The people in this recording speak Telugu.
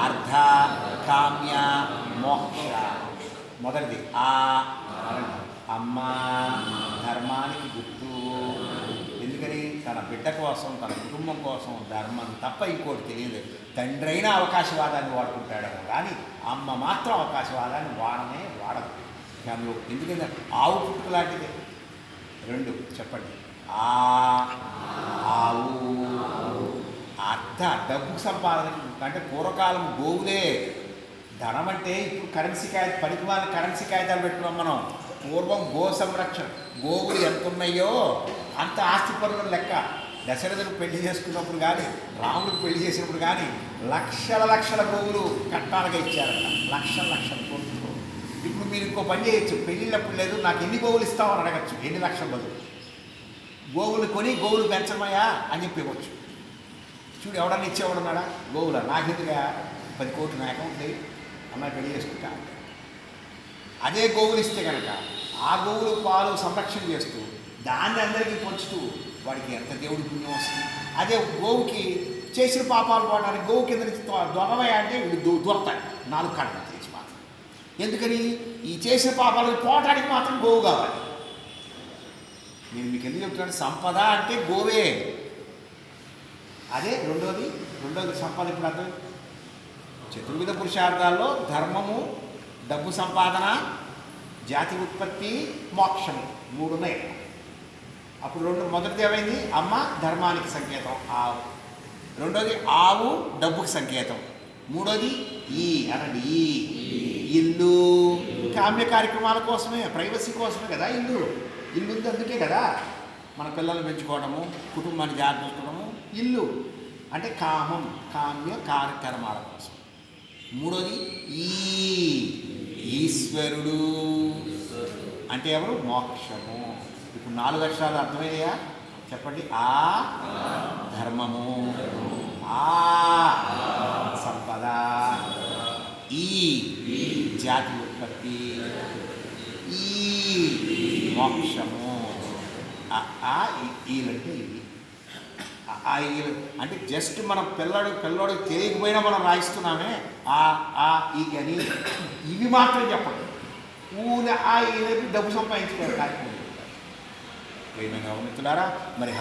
అర్ధ కామ్య మోక్ష. మొదటిది ఆ. అమ్మ ధర్మానికి గుర్తు. ఎందుకని? తన బిడ్డ కోసం తన కుటుంబం కోసం ధర్మం తప్ప ఇంకోటి తెలియదు. తండ్రి అయినా అవకాశవాదాన్ని వాడుకుంటాడేమో కానీ అమ్మ మాత్రం అవకాశవాదాన్ని వాడనే వాడదు. దానిలో ఎందుకంటే ఆవు పుట్టు లాంటిది. రెండు చెప్పండి. ఆ అర్థ డబ్బు సంపాదనకి అంటే పూర్వకాలం గోవులే. ధనం అంటే ఇప్పుడు కరెన్సీ కాయ పనికిమాలిన కరెన్సీ కాగితాలు పెట్టుకున్నాం మనం. పూర్వం గో సంరక్షణ గోవులు ఎంత ఉన్నాయో అంత ఆస్తి పనుల లెక్క. దశరథుడు పెళ్ళి చేసుకున్నప్పుడు కానీ రాముడికి పెళ్ళి చేసినప్పుడు కానీ లక్షల లక్షల గోవులు కట్టాలుగా ఇచ్చారట. లక్షల లక్షల కోట్లు ఇప్పుడు మీరు ఇంకో పని చేయొచ్చు. పెళ్ళిళ్ళప్పుడు లేదు నాకు ఎన్ని గోవులు ఇస్తామని అడగచ్చు. ఎన్ని లక్షల బదులు? గోవులు కొని గోవులు పెంచమయ్యా అని చెప్పి చూడు ఎవడన్నా ఇచ్చేవాడున్నాడా గోవుల. నాకెందుగా పది కోట్లు నా అకౌంట్ లేవు అమ్మాయి పెళ్ళి చేసుకుంటా అదే. గోవులు ఇస్తే కనుక ఆ గోవులు పాలు సంరక్షణ చేస్తూ దాన్ని అందరికీ పంచుతూ వాడికి ఎంత దేవుడి పుణ్యం వస్తుంది? అదే గోవుకి చేసిన పాపాలు పోవడానికి గోవు కింద నుంచి దొ- అంటే వీడు దొరతాయి నాలుగు కాళ్ళు తెచ్చి మాత్రం. ఎందుకని? ఈ చేసిన పాపాలకు పోవటానికి మాత్రం గోవు కావాలి. నేను మీకు ఎందుకు చెప్తున్నాను? సంపద అంటే గోవే. అదే రెండోది రెండోది సంపద ఇప్పుడు అర్థం. చతుర్విధ పురుషార్థాల్లో ధర్మము డబ్బు సంపాదన జాతి ఉత్పత్తి మోక్షము మూడున్నాయి అప్పుడు రెండు మొదటిది ఏమైంది? అమ్మ ధర్మానికి సంకేతం ఆవు. రెండోది ఆవు డబ్బుకి సంకేతం మూడోది ఈ అనండి ఈ ఇల్లు. కామ్య కార్యక్రమాల కోసమే ప్రైవసీ కోసమే కదా ఇల్లు. ఇల్లు ఉంది అందుకే కదా. మన పిల్లల్ని పెంచుకోవడము కుటుంబాన్ని జాగ్రత్త ఇల్లు అంటే కామం కామ్య కార్యక్రమాల కోసం. మూడోది ఈ ఈశ్వరుడు. అంటే ఎవరు? మోక్షము. ఇప్పుడు నాలుగు అక్షరాలు అర్థమయ్యాయా? చెప్పండి. ఆ ధర్మము. ఆ సంపద. ఈ జాతి ఉత్పత్తి. ఈ మోక్షము. ఆ, ఈ- ఈలంటే ఆ- ఈలు అంటే జస్ట్ మనం పిల్లడు పిల్లడు తెలియకపోయినా మనం రాయిస్తున్నామే ఆ ఆ ఈ అని. ఇవి మాత్రం చెప్పండి ఊన ఆ ఈ డబ్బు సంపాదించుకోవాలి కార్యక్రమం ఏమైనా గమనిస్తున్నారా మరి